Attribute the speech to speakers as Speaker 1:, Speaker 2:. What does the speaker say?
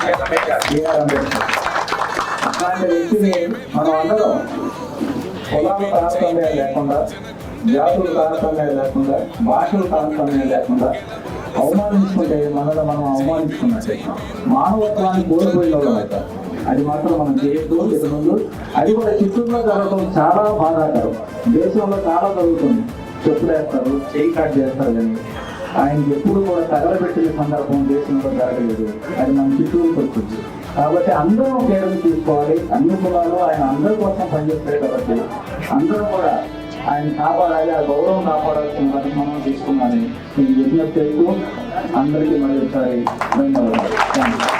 Speaker 1: BR Ambedkar వ్యక్తిని మనం అందరం కులాల తారతమ్యం లేకుండా జాతుల తారతమ్యం లేకుండా భాషల తారతమ్యం లేకుండా అవమానించుకుంటే మనలో మనం అవమానించుకున్నట్టే మానవత్వాన్ని కోల్పోయిన వాళ్ళం అవుతాం అది మాత్రం మనం చేయొద్దు ఇక ముందు అది కూడా చిత్తూరులో జరగడం చాలా బాధాకరం దేశంలో చాలా జరుగుతుంది చెప్పులు వేస్తారు చేయి కాట్ చేస్తారు కానీ ఆయన ఎప్పుడు కూడా తగలబెట్టిన సందర్భం దేశంలో జరగలేదు. అది మన చిత్తూరుకి వచ్చింది కాబట్టి అందరం పేరును తీసుకోవాలి. అన్ని కులాలు ఆయన అందరి కోసం పనిచేస్తారు కాబట్టి అందరం కూడా ఆయన కాపాడాలి ఆ గౌరవం కాపాడాల్సిన వాటిని మనం తీసుకున్నాను నేను విజ్ఞప్తి చేస్తూ అందరికీ మరి ఒకసారి ధన్యవాదాలు. Thank you